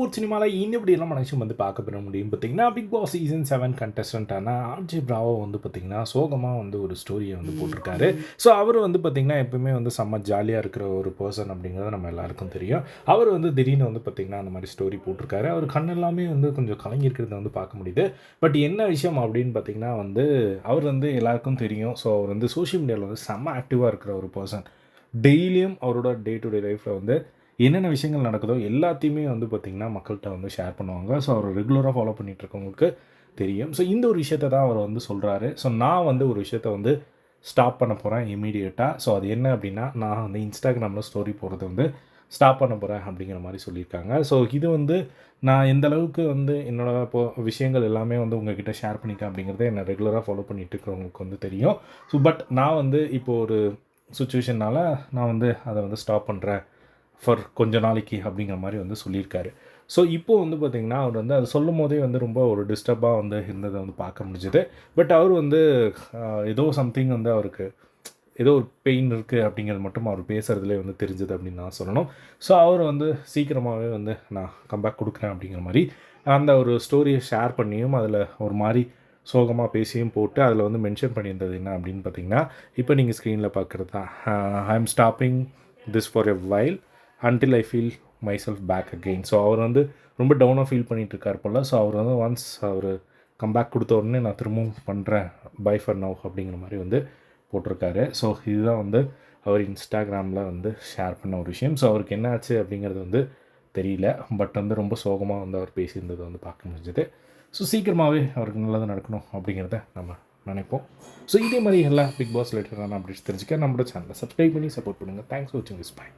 Support சினிமாவில் இந்த இப்படியெல்லாம் மனுஷன் வந்து பார்க்க பெற முடியும் பார்த்தீங்கன்னா பிக் பாஸ் சீசன் செவன் கண்டஸ்டன்ட்டான ஆர்ஜி பிராவோ வந்து பார்த்தீங்கன்னா சோகமாக வந்து ஒரு ஸ்டோரியை வந்து போட்டிருக்காரு. ஸோ அவர் வந்து பார்த்தீங்கன்னா எப்பவுமே வந்து செம்ம ஜாலியாக இருக்கிற ஒரு பர்சன் அப்படிங்கிறது நம்ம எல்லாருக்கும் தெரியும். அவர் வந்து திடீர்னு வந்து பார்த்தீங்கன்னா அந்த மாதிரி ஸ்டோரி போட்டிருக்காரு. அவர் கண் எல்லாமே வந்து கொஞ்சம் கலங்கியிருக்கிறத வந்து பார்க்க முடியுது. பட் என்ன விஷயம் அப்படின்னு பார்த்தீங்கன்னா வந்து அவர் வந்து எல்லாருக்கும் தெரியும். ஸோ அவர் வந்து சோஷியல் மீடியாவில் வந்து செம்ம ஆக்டிவாக இருக்கிற ஒரு பர்சன் டெய்லியும் அவரோட டே டு டே லைஃப்பில் வந்து என்னென்ன விஷயங்கள் நடக்குதோ எல்லாத்தையுமே வந்து பார்த்திங்கன்னா மக்கள்கிட்ட வந்து ஷேர் பண்ணுவாங்க. ஸோ அவர் ரெகுலராக ஃபாலோ பண்ணிகிட்ருக்கவங்களுக்கு தெரியும். ஸோ இந்த ஒரு விஷயத்த தான் அவர் வந்து சொல்கிறாரு ஸோ நான் வந்து ஒரு விஷயத்த வந்து ஸ்டாப் பண்ண போகிறேன் இமீடியட்டாக ஸோ அது என்ன அப்படின்னா நான் வந்து இன்ஸ்டாகிராமில் ஸ்டோரி போகிறது வந்து ஸ்டாப் பண்ண போகிறேன் அப்படிங்கிற மாதிரி சொல்லியிருக்காங்க. ஸோ இது வந்து நான் எந்த அளவுக்கு வந்து என்னோட இப்போ விஷயங்கள் எல்லாமே வந்து உங்ககிட்ட ஷேர் பண்ணிக்கேன் அப்படிங்கிறத என்னை ரெகுலராக ஃபாலோ பண்ணிகிட்டு இருக்கிறவங்களுக்கு வந்து தெரியும். ஸோ பட் நான் வந்து இப்போ ஒரு சுச்சுவேஷனால் நான் வந்து அதை வந்து ஸ்டாப் பண்ணுறேன் ஃபார் கொஞ்ச நாளைக்கு அப்படிங்கிற மாதிரி வந்து சொல்லியிருக்காரு. ஸோ இப்போ வந்து பார்த்திங்கன்னா அவர் வந்து அது சொல்லும் போதே வந்து ரொம்ப ஒரு டிஸ்டர்பாக வந்து இருந்ததை வந்து பார்க்க முடிஞ்சுது. பட் அவர் வந்து ஏதோ சம்திங் வந்து அவருக்கு ஏதோ ஒரு பெயின் இருக்குது அப்படிங்கிறது மட்டும் அவர் பேசுகிறதுலே வந்து தெரிஞ்சது அப்படின்னு நான் சொல்லணும். ஸோ அவர் வந்து சீக்கிரமாகவே வந்து நான் கம்பேக் கொடுக்குறேன் அப்படிங்கிற மாதிரி அந்த ஒரு ஸ்டோரியை ஷேர் பண்ணியும் அதில் ஒரு மாதிரி சோகமாக பேசியும் போட்டு அதில் வந்து மென்ஷன் பண்ணியிருந்தது என்ன அப்படின்னு பார்த்தீங்கன்னா இப்போ நீங்கள் ஸ்க்ரீனில் பார்க்குறது தான். I am stopping this for a while until I feel myself back again so அவர் வந்து ரொம்ப டவுனாக ஃபீல் பண்ணிட்டு இருக்கார் போல். ஸோ அவர் வந்து ஒன்ஸ் அவர் கம்பேக் கொடுத்த உடனே நான் திரும்பவும் பண்ணுறேன் பை ஃபார் நவ் அப்படிங்கிற மாதிரி வந்து போட்டிருக்காரு. ஸோ இதுதான் வந்து அவர் இன்ஸ்டாகிராமில் வந்து ஷேர் பண்ண ஒரு விஷயம். ஸோ அவருக்கு என்ன ஆச்சு அப்படிங்கிறது வந்து தெரியல. பட் வந்து ரொம்ப சோகமாக வந்து அவர் பேசியிருந்தது வந்து பார்க்க முடிஞ்சது. ஸோ சீக்கிரமாகவே அவருக்கு நல்லது நடக்கணும் அப்படிங்கிறத நம்ம நினைப்போம். ஸோ இதே மாதிரி எல்லா பிக் பாஸ் ரிலேட்டடான அப்டேட்ஸ் தெரிஞ்சுக்க நம்மளோட சேனலை சப்ஸ்கிரைப் பண்ணி சப்போர்ட் பண்ணுங்கள் தேங்க்ஸ் ஃபார் வாட்சிங் திஸ் பை